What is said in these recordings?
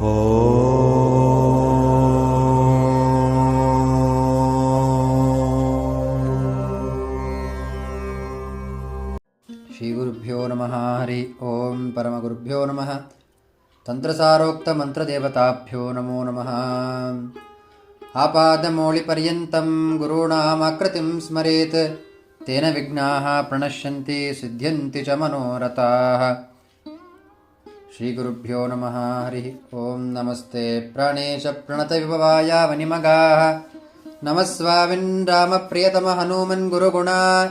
श्रीगुरुभ्यो नमः हरि ॐ परमगुरुभ्यो नमः। तन्त्रसारोक्तमन्त्रदेवताभ्यो नमो नमः। आपादमौलिपर्यन्तं गुरूणामाकृतिं स्मरेत् तेन विघ्नाः प्रणश्यन्ति सिद्ध्यन्ति च मनोरथाः। श्रीगुरुभ्यो नमः हरिः ॐ नमस्ते। प्राणेशप्रणतविभवाय वनिमगाः नमः स्वामिन् रामप्रियतमहनुमन् गुरुगुणा।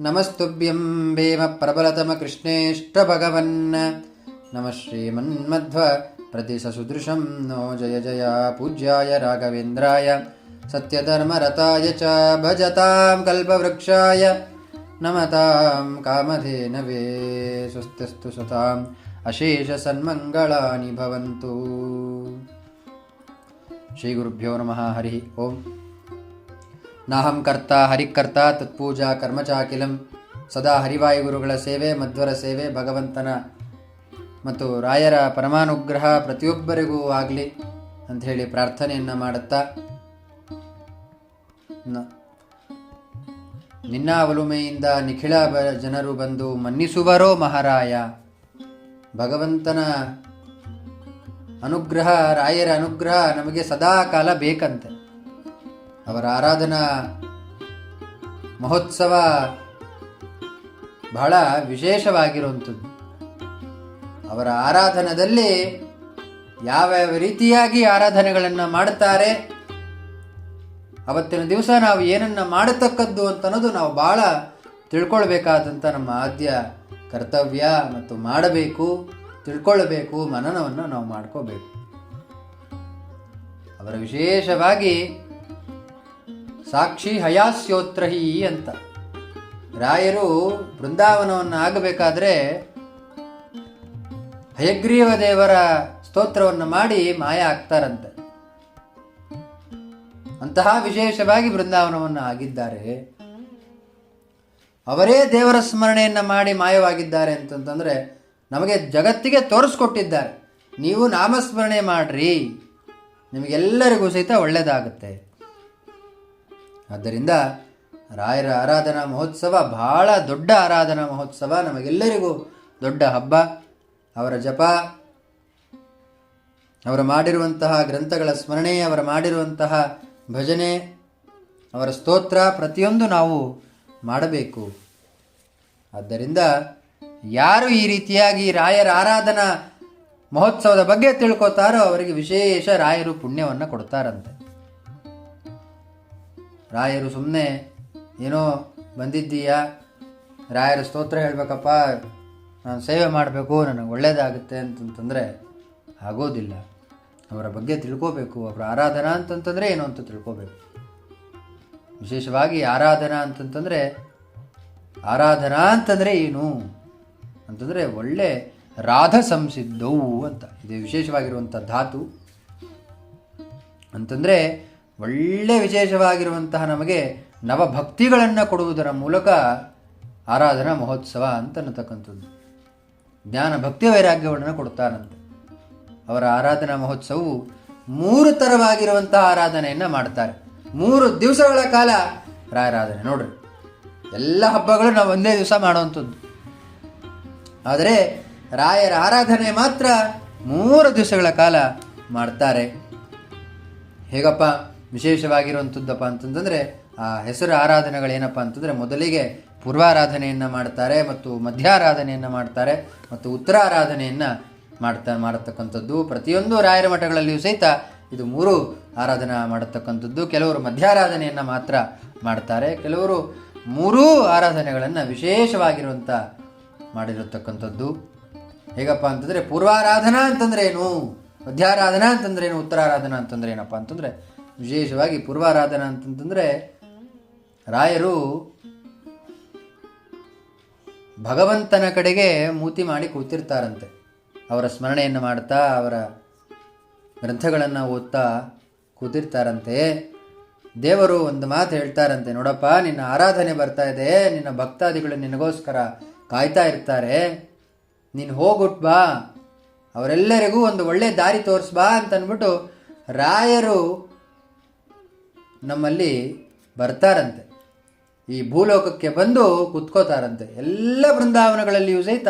नमस्तुभ्यं भीमप्रबलतमकृष्णेष्टभगवन्। नमः श्रीमन्मध्व श्रीमन्मध्वप्रतिसुदृशं नो जय जया पूज्याय राघवेन्द्राय। सत्यधर्मरताय च भजतां कल्पवृक्षाय। नमतां कामधेनवे वे सुस्त्यस्तु सताम्। ಅಶೇಷ ಭವಂತು ಶ್ರೀ ಗುರುಭ್ಯೋ ನಮಃ ಹರಿ ಓಂ ನಾಹಂ ಕರ್ತ ಹರಿಕರ್ತ ತತ್ಪೂಜಾ ಕರ್ಮಚಾಕಿಲಂ ಸದಾ ಹರಿವಾಯುಗುರುಗಳ ಸೇವೆ, ಮಧ್ವರ ಸೇವೆ, ಭಗವಂತನ ಮತ್ತು ರಾಯರ ಪರಮಾನುಗ್ರಹ ಪ್ರತಿಯೊಬ್ಬರಿಗೂ ಆಗಲಿ ಅಂಥೇಳಿ ಪ್ರಾರ್ಥನೆಯನ್ನು ಮಾಡುತ್ತಾ ನಿನ್ನ ಒಲುಮೆಯಿಂದ ನಿಖಿಳ ಜನರು ಬಂದು ಮನ್ನಿಸುವರೋ ಮಹಾರಾಯ. ಭಗವಂತನ ಅನುಗ್ರಹ, ರಾಯರ ಅನುಗ್ರಹ ನಮಗೆ ಸದಾ ಕಾಲ ಬೇಕಂತೆ. ಅವರ ಆರಾಧನಾ ಮಹೋತ್ಸವ ಬಹಳ ವಿಶೇಷವಾಗಿರುವಂಥದ್ದು. ಅವರ ಆರಾಧನದಲ್ಲಿ ಯಾವ್ಯಾವ ರೀತಿಯಾಗಿ ಆರಾಧನೆಗಳನ್ನು ಮಾಡುತ್ತಾರೆ, ಅವತ್ತಿನ ದಿವಸ ನಾವು ಏನನ್ನ ಮಾಡತಕ್ಕದ್ದು ಅಂತನ್ನೋದು ನಾವು ಬಹಳ ತಿಳ್ಕೊಳ್ಬೇಕಾದಂಥ ನಮ್ಮ ಆದ್ಯ ಕರ್ತವ್ಯ ಮತ್ತು ಮಾಡಬೇಕು, ತಿಳ್ಕೊಳ್ಬೇಕು, ಮನನವನ್ನು ನಾವು ಮಾಡ್ಕೋಬೇಕು. ಅವರ ವಿಶೇಷವಾಗಿ ಸಾಕ್ಷಿ ಹಯಾಸ್ಯೋತ್ರಹಿ ಅಂತ. ರಾಯರು ಬೃಂದಾವನವನ್ನು ಆಗಬೇಕಾದ್ರೆ ಹಯಗ್ರೀವ ದೇವರ ಸ್ತೋತ್ರವನ್ನು ಮಾಡಿ ಮಾಯ ಆಗ್ತಾರಂತೆ. ಅಂತಹ ವಿಶೇಷವಾಗಿ ಬೃಂದಾವನವನ್ನು ಆಗಿದ್ದಾರೆ. ಅವರೇ ದೇವರ ಸ್ಮರಣೆಯನ್ನು ಮಾಡಿ ಮಾಯವಾಗಿದ್ದಾರೆ ಅಂತಂತಂದರೆ ನಮಗೆ ಜಗತ್ತಿಗೆ ತೋರಿಸ್ಕೊಟ್ಟಿದ್ದಾರೆ. ನೀವು ನಾಮಸ್ಮರಣೆ ಮಾಡ್ರಿ. ನಿಮಗೆಲ್ಲರಿಗೂ ಸಹಿತ ಒಳ್ಳೆಯದಾಗುತ್ತೆ ಆದ್ದರಿಂದ ರಾಯರ ಆರಾಧನಾ ಮಹೋತ್ಸವ ಬಹಳ ದೊಡ್ಡ ಆರಾಧನಾ ಮಹೋತ್ಸವ, ನಮಗೆಲ್ಲರಿಗೂ ದೊಡ್ಡ ಹಬ್ಬ. ಅವರ ಜಪ, ಅವರು ಮಾಡಿರುವಂತಹ ಗ್ರಂಥಗಳ ಸ್ಮರಣೆ, ಅವರ ಮಾಡಿರುವಂತಹ ಭಜನೆ, ಅವರ ಸ್ತೋತ್ರ, ಪ್ರತಿಯೊಂದು ನಾವು ಮಾಡಬೇಕು. ಆದ್ದರಿಂದ ಯಾರು ಈ ರೀತಿಯಾಗಿ ರಾಯರ ಆರಾಧನಾ ಮಹೋತ್ಸವದ ಬಗ್ಗೆ ತಿಳ್ಕೊತಾರೋ ಅವರಿಗೆ ವಿಶೇಷ ರಾಯರು ಪುಣ್ಯವನ್ನು ಕೊಡ್ತಾರಂತೆ. ರಾಯರು ಸುಮ್ಮನೆ ಏನೋ ಬಂದಿದ್ದೀಯಾ? ರಾಯರ ಸ್ತೋತ್ರ ಹೇಳಬೇಕಪ್ಪ, ನಾನು ಸೇವೆ ಮಾಡಬೇಕು, ನನಗೆ ಒಳ್ಳೆಯದಾಗುತ್ತೆ ಅಂತಂತಂದರೆ ಆಗೋದಿಲ್ಲ. ಅವರ ಬಗ್ಗೆ ತಿಳ್ಕೋಬೇಕು, ಅವರ ಆರಾಧನಾ ಅಂತಂತಂದರೆ ಏನು ಅಂತ ತಿಳ್ಕೋಬೇಕು. ವಿಶೇಷವಾಗಿ ಆರಾಧನಾ ಅಂತಂತಂದರೆ, ಆರಾಧನಾ ಅಂತಂದರೆ ಏನು? ಅಂತಂದರೆ ಒಳ್ಳೆ ರಾಧ ಸಂಸಿದ್ಧವು ಅಂತ. ಇದು ವಿಶೇಷವಾಗಿರುವಂಥ ಧಾತು. ಅಂತಂದರೆ ಒಳ್ಳೆ ವಿಶೇಷವಾಗಿರುವಂತಹ ನಮಗೆ ನವಭಕ್ತಿಗಳನ್ನು ಕೊಡುವುದರ ಮೂಲಕ ಆರಾಧನಾ ಮಹೋತ್ಸವ ಅಂತ ಅನ್ನತಕ್ಕಂಥದ್ದು. ಜ್ಞಾನ ಭಕ್ತಿ ವೈರಾಗ್ಯಗಳನ್ನು ಕೊಡ್ತಾರಂತೆ ಅವರ ಆರಾಧನಾ ಮಹೋತ್ಸವವು ಮೂರು ಥರವಾಗಿರುವಂತಹ ಆರಾಧನೆಯನ್ನು ಮಾಡ್ತಾರೆ. ಮೂರು ದಿವಸಗಳ ಕಾಲ ರಾಯರಾಧನೆ ನೋಡ್ರಿ, ಎಲ್ಲ ಹಬ್ಬಗಳು ನಾವು ಒಂದೇ ದಿವಸ ಮಾಡುವಂಥದ್ದು. ಆದರೆ ರಾಯರ ಆರಾಧನೆ ಮಾತ್ರ ಮೂರು ದಿವಸಗಳ ಕಾಲ ಮಾಡ್ತಾರೆ. ಹೇಗಪ್ಪ ವಿಶೇಷವಾಗಿರುವಂಥದ್ದಪ್ಪ ಅಂತಂತಂದರೆ ಆ ಹೆಸರು ಆರಾಧನೆಗಳೇನಪ್ಪ ಅಂತಂದರೆ, ಮೊದಲಿಗೆ ಪೂರ್ವಾರಾಧನೆಯನ್ನು ಮಾಡ್ತಾರೆ ಮತ್ತು ಮಧ್ಯಾರಾಧನೆಯನ್ನು ಮಾಡ್ತಾರೆ ಮತ್ತು ಉತ್ತರಾರಾಧನೆಯನ್ನು ಮಾಡ್ತಾ, ಮಾಡತಕ್ಕಂಥದ್ದು. ಪ್ರತಿಯೊಂದು ರಾಯರ ಮಠಗಳಲ್ಲಿಯೂ ಸಹಿತ ಇದು ಮೂರು ಆರಾಧನೆ ಮಾಡತಕ್ಕಂಥದ್ದು. ಕೆಲವರು ಮಧ್ಯಾರಾಧನೆಯನ್ನು ಮಾತ್ರ ಮಾಡ್ತಾರೆ. ಕೆಲವರು ಮೂರೂ ಆರಾಧನೆಗಳನ್ನು ವಿಶೇಷವಾಗಿರುವಂಥ ಮಾಡಿರತಕ್ಕಂಥದ್ದು. ಹೇಗಪ್ಪ ಅಂತಂದರೆ ಪೂರ್ವಾರಾಧನಾ ಅಂತಂದ್ರೆ ಏನು ಮಧ್ಯಾರಾಧನಾ ಅಂತಂದ್ರೆ ಏನು ಉತ್ತರಾರಾಧನಾ ಅಂತಂದ್ರೆ ಏನಪ್ಪ ಅಂತಂದರೆ ವಿಶೇಷವಾಗಿ ಪೂರ್ವಾರಾಧನಾ ಅಂತಂತಂದರೆ ರಾಯರು ಭಗವಂತನ ಕಡೆಗೆ ಮೂತಿ ಮಾಡಿ ಕೂತಿರ್ತಾರಂತೆ. ಅವರ ಸ್ಮರಣೆಯನ್ನು ಮಾಡ್ತಾ ಅವರ ಗ್ರಂಥಗಳನ್ನು ಓದ್ತಾ ಕೂತಿರ್ತಾರಂತೆ ದೇವರು ಒಂದು ಮಾತು ಹೇಳ್ತಾರಂತೆ, ನೋಡಪ್ಪ, ನಿನ್ನ ಆರಾಧನೆ ಬರ್ತಾ ಇದೆ, ನಿನ್ನ ಭಕ್ತಾದಿಗಳು ನಿನಗೋಸ್ಕರ ಕಾಯ್ತಾ ಇರ್ತಾರೆ. ನೀನು ಹೋಗುಟ್ ಬಾ, ಅವರೆಲ್ಲರಿಗೂ ಒಂದು ಒಳ್ಳೆ ದಾರಿ ತೋರಿಸ್ಬಾ ಅಂತ ಅಂದ್ಬಿಟ್ಟು ರಾಯರು ನಮ್ಮಲ್ಲಿ ಬರ್ತಾರಂತೆ. ಈ ಭೂಲೋಕಕ್ಕೆ ಬಂದು ಕುತ್ಕೋತಾರಂತೆ. ಎಲ್ಲ ಬೃಂದಾವನಗಳಲ್ಲಿಯೂ ಸಹಿತ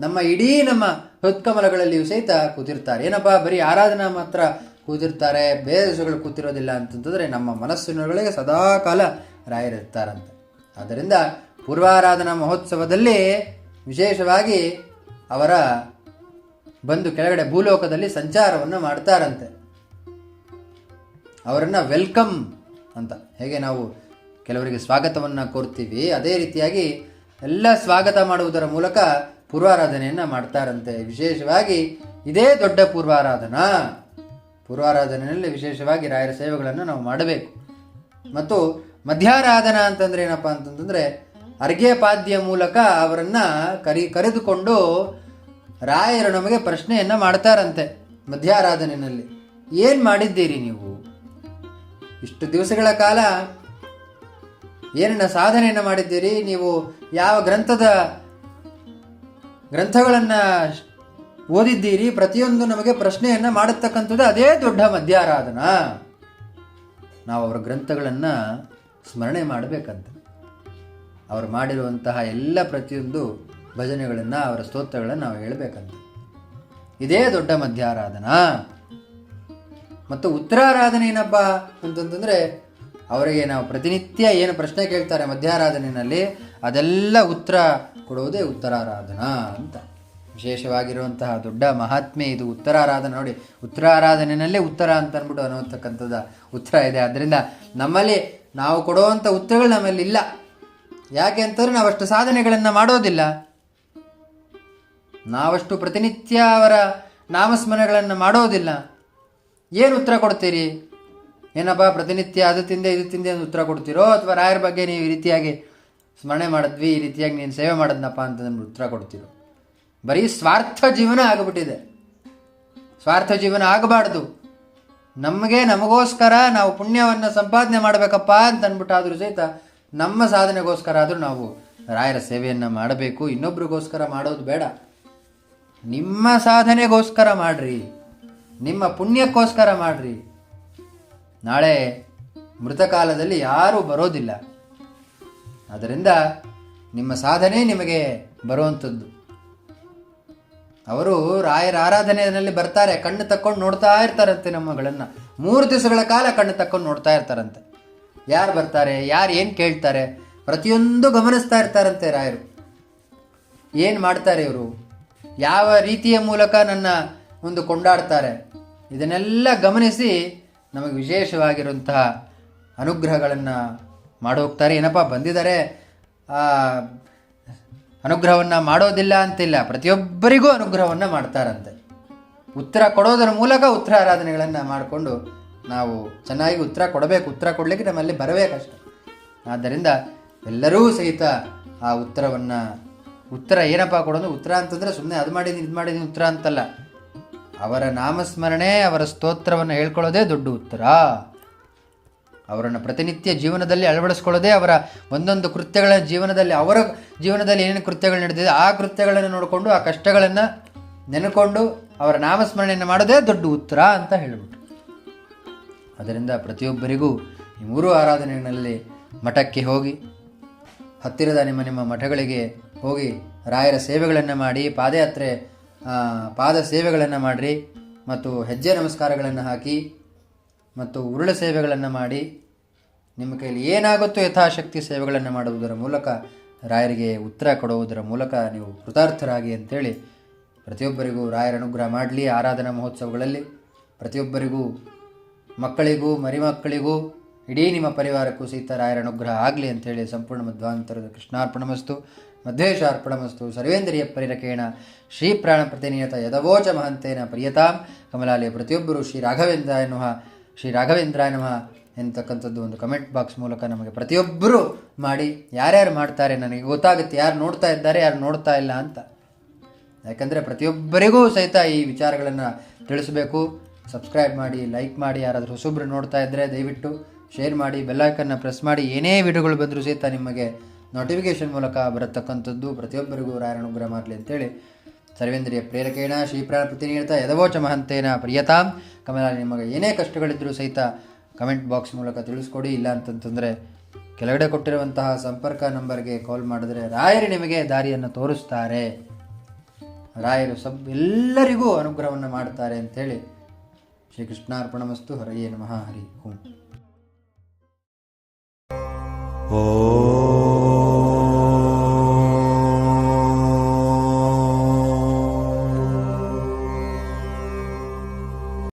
ನಮ್ಮ ಇಡೀ ನಮ್ಮ ಹೃತ್ಕಮಲಗಳಲ್ಲಿಯೂ ಸಹಿತ ಕೂತಿರ್ತಾರೆ. ಏನಪ್ಪ, ಬರೀ ಆರಾಧನಾ ಮಾತ್ರ ಕೂತಿರ್ತಾರೆ, ಬೇರೆ ದೇಶಗಳು ಕೂತಿರೋದಿಲ್ಲ ಅಂತಂತಂದರೆ ನಮ್ಮ ಮನಸ್ಸಿನೊಳಗೆ ಸದಾ ಕಾಲ ರಾಯರಿರ್ತಾರಂತೆ. ಆದ್ದರಿಂದ ಪೂರ್ವಾರಾಧನಾ ಮಹೋತ್ಸವದಲ್ಲಿ ವಿಶೇಷವಾಗಿ ಅವರ ಬಂದು ಕೆಳಗಡೆ ಭೂಲೋಕದಲ್ಲಿ ಸಂಚಾರವನ್ನು ಮಾಡ್ತಾರಂತೆ. ಅವರನ್ನು ವೆಲ್ಕಮ್ ಅಂತ ಹೇಗೆ ನಾವು ಕೆಲವರಿಗೆ ಸ್ವಾಗತವನ್ನು ಕೋರ್ತೀವಿ, ಅದೇ ರೀತಿಯಾಗಿ ಎಲ್ಲ ಸ್ವಾಗತ ಮಾಡುವುದರ ಮೂಲಕ ಪೂರ್ವಾರಾಧನೆಯನ್ನು ಮಾಡ್ತಾರಂತೆ. ವಿಶೇಷವಾಗಿ ಇದೇ ದೊಡ್ಡ ಪೂರ್ವಾರಾಧನಾ. ಪೂರ್ವಾರಾಧನೆಯಲ್ಲಿ ವಿಶೇಷವಾಗಿ ರಾಯರ ಸೇವೆಗಳನ್ನು ನಾವು ಮಾಡಬೇಕು. ಮತ್ತು ಮಧ್ಯಾರಾಧನ ಅಂತಂದ್ರೆ ಏನಪ್ಪ ಅಂತಂತಂದ್ರೆ ಅರ್ಘ್ಯಪಾದ್ಯ ಮೂಲಕ ಅವರನ್ನು ಕರಿ, ಕರೆದುಕೊಂಡು ರಾಯರು ನಮಗೆ ಪ್ರಶ್ನೆಯನ್ನು ಮಾಡ್ತಾರಂತೆ ಮಧ್ಯಾರಾಧನೆಯಲ್ಲಿ. ಏನು ಮಾಡಿದ್ದೀರಿ ನೀವು? ಇಷ್ಟು ದಿವಸಗಳ ಕಾಲ ಏನನ್ನ ಸಾಧನೆಯನ್ನು ಮಾಡಿದ್ದೀರಿ? ನೀವು ಯಾವ ಗ್ರಂಥದ ಗ್ರಂಥಗಳನ್ನು ಓದಿದ್ದೀರಿ, ಪ್ರತಿಯೊಂದು ನಮಗೆ ಪ್ರಶ್ನೆಯನ್ನು ಮಾಡತಕ್ಕಂಥದ್ದು ಅದೇ ದೊಡ್ಡ ಮಧ್ಯಾರಾಧನ. ನಾವು ಅವರ ಗ್ರಂಥಗಳನ್ನು ಸ್ಮರಣೆ ಮಾಡಬೇಕಂತ. ಅವರು ಮಾಡಿರುವಂತಹ ಎಲ್ಲ ಪ್ರತಿಯೊಂದು ಭಜನೆಗಳನ್ನು, ಅವರ ಸ್ತೋತ್ರಗಳನ್ನು ನಾವು ಹೇಳಬೇಕಂತ. ಇದೇ ದೊಡ್ಡ ಮಧ್ಯಾರಾಧನಾ. ಮತ್ತು ಉತ್ತರಾರಾಧನೆ ಏನಪ್ಪ ಅಂತಂತಂದರೆ, ಅವರಿಗೆ ನಾವು ಪ್ರತಿನಿತ್ಯ ಏನು ಪ್ರಶ್ನೆ ಕೇಳ್ತಾರೆ ಮಧ್ಯಾರಾಧನೆಯಲ್ಲಿ ಅದೆಲ್ಲ ಉತ್ತರ ಕೊಡುವುದೇ ಉತ್ತರಾರಾಧನಾ ಅಂತ. ವಿಶೇಷವಾಗಿರುವಂತಹ ದೊಡ್ಡ ಮಹಾತ್ಮೆ ಇದು ಉತ್ತರಾರಾಧನೆ. ನೋಡಿ, ಉತ್ತರಾರಾಧನೆಯಲ್ಲೇ ಉತ್ತರ ಅಂತ ಅಂದ್ಬಿಟ್ಟು ಅನ್ನೋತಕ್ಕಂಥದ ಉತ್ತರ ಇದೆ. ಆದ್ದರಿಂದ ನಮ್ಮಲ್ಲಿ ನಾವು ಕೊಡುವಂಥ ಉತ್ತರಗಳು ನಮ್ಮಲ್ಲಿ ಇಲ್ಲ. ಯಾಕೆ ಅಂತಂದ್ರೆ ನಾವಷ್ಟು ಸಾಧನೆಗಳನ್ನು ಮಾಡೋದಿಲ್ಲ. ನಾವಷ್ಟು ಪ್ರತಿನಿತ್ಯ ಅವರ ನಾಮಸ್ಮರಣೆಗಳನ್ನು ಮಾಡೋದಿಲ್ಲ. ಏನು ಉತ್ತರ ಕೊಡ್ತೀರಿ? ಏನಪ್ಪ ಪ್ರತಿನಿತ್ಯ ಅದು ತಿಂದೆ, ಇದು ತಿಂದೆ ಅಂತ ಉತ್ತರ ಕೊಡ್ತೀರೋ? ಅಥವಾ ರಾಯರ ಬಗ್ಗೆ ನೀವು ಈ ರೀತಿಯಾಗಿ ಸ್ಮರಣೆ ಮಾಡಿದ್ವಿ, ಈ ರೀತಿಯಾಗಿ ನೀನು ಸೇವೆ ಮಾಡಿದ್ನಪ್ಪ ಅಂತ ನಮ್ಗೆ ಉತ್ತರ ಕೊಡ್ತೀರೋ ಬರೀ ಸ್ವಾರ್ಥ ಜೀವನ ಆಗಿಬಿಟ್ಟಿದೆ. ಸ್ವಾರ್ಥ ಜೀವನ ಆಗಬಾರ್ದು. ನಮಗೆ ನಮಗೋಸ್ಕರ ನಾವು ಪುಣ್ಯವನ್ನು ಸಂಪಾದನೆ ಮಾಡಬೇಕಪ್ಪ ಅಂತ ಅಂದ್ಬಿಟ್ಟಾದರೂ ಸಹಿತ ನಮ್ಮ ಸಾಧನೆಗೋಸ್ಕರ ಆದರೂ ನಾವು ರಾಯರ ಸೇವೆಯನ್ನು ಮಾಡಬೇಕು. ಇನ್ನೊಬ್ರಿಗೋಸ್ಕರ ಮಾಡೋದು ಬೇಡ. ನಿಮ್ಮ ಸಾಧನೆಗೋಸ್ಕರ ಮಾಡ್ರಿ. ನಿಮ್ಮ ಪುಣ್ಯಕ್ಕೋಸ್ಕರ ಮಾಡ್ರಿ. ನಾಳೆ ಮೃತಕಾಲದಲ್ಲಿ ಯಾರೂ ಬರೋದಿಲ್ಲ. ಅದರಿಂದ ನಿಮ್ಮ ಸಾಧನೆ ನಿಮಗೆ ಬರುವಂಥದ್ದು. ಅವರು ರಾಯರ ಆರಾಧನೆಯಲ್ಲಿ ಬರ್ತಾರೆ, ಕಣ್ಣು ತಕ್ಕೊಂಡು ನೋಡ್ತಾ ಇರ್ತಾರಂತೆ ನಮ್ಮಗಳನ್ನು. ಮೂರು ದಿವಸಗಳ ಕಾಲ ಕಣ್ಣು ತಕ್ಕೊಂಡು ನೋಡ್ತಾ ಇರ್ತಾರಂತೆ. ಯಾರು ಬರ್ತಾರೆ, ಯಾರು ಏನು ಕೇಳ್ತಾರೆ, ಪ್ರತಿಯೊಂದು ಗಮನಿಸ್ತಾ ಇರ್ತಾರಂತೆ ರಾಯರು. ಏನು ಮಾಡ್ತಾರೆ ಇವರು? ಯಾವ ರೀತಿಯ ಮೂಲಕ ನನ್ನ ಒಂದು ಕೊಂಡಾಡ್ತಾರೆ? ಇದನ್ನೆಲ್ಲ ಗಮನಿಸಿ ನಮಗೆ ವಿಶೇಷವಾಗಿರುವಂತಹ ಅನುಗ್ರಹಗಳನ್ನು ಮಾಡೋಗ್ತಾರೆ ಏನಪ್ಪ, ಬಂದಿದ್ದಾರೆ. ಅನುಗ್ರಹವನ್ನು ಮಾಡೋದಿಲ್ಲ ಅಂತಿಲ್ಲ. ಪ್ರತಿಯೊಬ್ಬರಿಗೂ ಅನುಗ್ರಹವನ್ನು ಮಾಡ್ತಾರಂತೆ. ಉತ್ತರ ಕೊಡೋದರ ಮೂಲಕ ಉತ್ತರ ಆರಾಧನೆಗಳನ್ನು ಮಾಡಿಕೊಂಡು ನಾವು ಚೆನ್ನಾಗಿ ಉತ್ತರ ಕೊಡಬೇಕು. ಉತ್ತರ ಕೊಡಲಿಕ್ಕೆ ನಮ್ಮಲ್ಲಿ ಬರಬೇಕಷ್ಟೆ ಆದ್ದರಿಂದ ಎಲ್ಲರೂ ಸಹಿತ ಆ ಉತ್ತರವನ್ನು, ಉತ್ತರ ಏನಪ್ಪ ಕೊಡೋದು? ಉತ್ತರ ಅಂತಂದರೆ ಸುಮ್ಮನೆ ಅದು ಮಾಡಿದ್ದೀನಿ, ಇದು ಮಾಡಿದ್ದೀನಿ, ಉತ್ತರ ಅಂತಲ್ಲ. ಅವರ ನಾಮಸ್ಮರಣೆ, ಅವರ ಸ್ತೋತ್ರವನ್ನು ಹೇಳ್ಕೊಳ್ಳೋದೇ ದೊಡ್ಡ ಉತ್ತರ. ಅವರನ್ನು ಪ್ರತಿನಿತ್ಯ ಜೀವನದಲ್ಲಿ ಅಳವಡಿಸ್ಕೊಳ್ಳೋದೇ ಅವರ ಒಂದೊಂದು ಕೃತ್ಯಗಳ ಜೀವನದಲ್ಲಿ, ಅವರ ಜೀವನದಲ್ಲಿ ಏನೇನು ಕೃತ್ಯಗಳು ನಡೆದಿದೆ, ಆ ಕೃತ್ಯಗಳನ್ನು ನೋಡಿಕೊಂಡು, ಆ ಕಷ್ಟಗಳನ್ನು ನೆನೆಕೊಂಡು ಅವರ ನಾಮಸ್ಮರಣೆಯನ್ನು ಮಾಡೋದೇ ದೊಡ್ಡ ಉತ್ತರ ಅಂತ ಹೇಳಿಬಿಟ್ರು. ಅದರಿಂದ ಪ್ರತಿಯೊಬ್ಬರಿಗೂ ಈ ಮೂರು ಆರಾಧನೆಗಳಲ್ಲಿ ಮಠಕ್ಕೆ ಹೋಗಿ, ಹತ್ತಿರದ ನಿಮ್ಮ ನಿಮ್ಮ ಮಠಗಳಿಗೆ ಹೋಗಿ ರಾಯರ ಸೇವೆಗಳನ್ನು ಮಾಡಿ, ಪಾದಯಾತ್ರೆ ಪಾದ ಸೇವೆಗಳನ್ನು ಮಾಡಿರಿ ಮತ್ತು ಹೆಜ್ಜೆ ನಮಸ್ಕಾರಗಳನ್ನು ಹಾಕಿ ಮತ್ತು ಉರುಳ ಸೇವೆಗಳನ್ನು ಮಾಡಿ ನಿಮ್ಮ ಕೈಯಲ್ಲಿ ಏನಾಗುತ್ತೋ ಯಥಾಶಕ್ತಿ ಸೇವೆಗಳನ್ನು ಮಾಡುವುದರ ಮೂಲಕ ರಾಯರಿಗೆ ಉತ್ತರ ಕೊಡುವುದರ ಮೂಲಕ ನೀವು ಕೃತಾರ್ಥರಾಗಿ ಅಂತೇಳಿ ಪ್ರತಿಯೊಬ್ಬರಿಗೂ ರಾಯರ ಅನುಗ್ರಹ ಮಾಡಲಿ ಆರಾಧನಾ ಮಹೋತ್ಸವಗಳಲ್ಲಿ. ಪ್ರತಿಯೊಬ್ಬರಿಗೂ, ಮಕ್ಕಳಿಗೂ, ಮರಿಮಕ್ಕಳಿಗೂ, ಇಡೀ ನಿಮ್ಮ ಪರಿವಾರಕ್ಕೂ ಸಹಿತ ರಾಯರ ಅನುಗ್ರಹ ಆಗಲಿ ಅಂತೇಳಿ ಸಂಪೂರ್ಣ ಮಧ್ವಾಂತರದ ಕೃಷ್ಣಾರ್ಪಣಮಸ್ತು ಮಧ್ವೇಶಾರ್ಪಣಮಸ್ತು ಸರ್ವೇಂದ್ರಿಯ ಪರಿರಕೇಣ ಶ್ರೀ ಪ್ರಾಣ ಪ್ರತಿನಿಯತ ಯದವೋಚ ಮಹಂತೇನ ಪ್ರಿಯತಾಂ, ಕಮಲಾಲಯ ಪ್ರತಿಯೊಬ್ಬರು ಶ್ರೀ ರಾಘವೇಂದ್ರ ನಮಃ. ಶ್ರೀ ರಾಘವೇಂದ್ರಾಯ ನಮಃ ಎಂತಕ್ಕಂಥದ್ದು ಒಂದು ಕಮೆಂಟ್ ಬಾಕ್ಸ್ ಮೂಲಕ ನಮಗೆ ಪ್ರತಿಯೊಬ್ಬರು ಮಾಡಿ ಯಾರ್ಯಾರು ಮಾಡ್ತಾರೆ ನನಗೆ ಗೊತ್ತಾಗುತ್ತೆ, ಯಾರು ನೋಡ್ತಾ ಇದ್ದಾರೆ, ಯಾರು ನೋಡ್ತಾ ಇಲ್ಲ ಅಂತ. ಯಾಕಂದರೆ ಪ್ರತಿಯೊಬ್ಬರಿಗೂ ಸಹಿತ ಈ ವಿಚಾರಗಳನ್ನು ತಿಳಿಸಬೇಕು. ಸಬ್ಸ್ಕ್ರೈಬ್ ಮಾಡಿ ಲೈಕ್ ಮಾಡಿ, ಯಾರಾದರೂ ಹೊಸೊಬ್ಬರು ನೋಡ್ತಾ ಇದ್ದರೆ ದಯವಿಟ್ಟು ಶೇರ್ ಮಾಡಿ ಬೆಲ್ಲೈಕನ್ನು ಪ್ರೆಸ್ ಮಾಡಿ, ಏನೇ ವಿಡಿಯೋಗಳು ಬಂದರೂ ಸಹಿತ ನಿಮಗೆ ನೋಟಿಫಿಕೇಷನ್ ಮೂಲಕ ಬರತಕ್ಕಂಥದ್ದು ಪ್ರತಿಯೊಬ್ಬರಿಗೂ ರಾಯರ ಅನುಗ್ರಹ ಮಾಡಲಿ ಅಂತೇಳಿ ಸರ್ವೇಂದ್ರಿಯ ಪ್ರೇರಕೇಣ, ಶ್ರೀಪ್ರಾಣ ಪ್ರತಿನಿಯತ ಯದವೋಚ ಮಹಂತೇನ ಪ್ರಿಯತಾಂ. ಕಮಲಾ ನಿಮಗೆ ಏನೇ ಕಷ್ಟಗಳಿದ್ದರೂ ಸಹಿತ ಕಮೆಂಟ್ ಬಾಕ್ಸ್ ಮೂಲಕ ತಿಳಿಸ್ಕೊಡಿ. ಇಲ್ಲ ಅಂತಂತಂದರೆ ಕೆಳಗಡೆ ಕೊಟ್ಟಿರುವಂತಹ ಸಂಪರ್ಕ ನಂಬರ್ಗೆ ಕಾಲ್ ಮಾಡಿದ್ರೆ ರಾಯರು ನಿಮಗೆ ದಾರಿಯನ್ನು ತೋರಿಸ್ತಾರೆ. ರಾಯರು ಸಬ್, ಎಲ್ಲರಿಗೂ ಅನುಗ್ರಹವನ್ನು ಮಾಡ್ತಾರೆ ಅಂಥೇಳಿ ಶ್ರೀಕೃಷ್ಣಾರ್ಪಣಮಸ್ತು. ಹರಯೇ ನಮಃ. ಹರಿ ಓಂ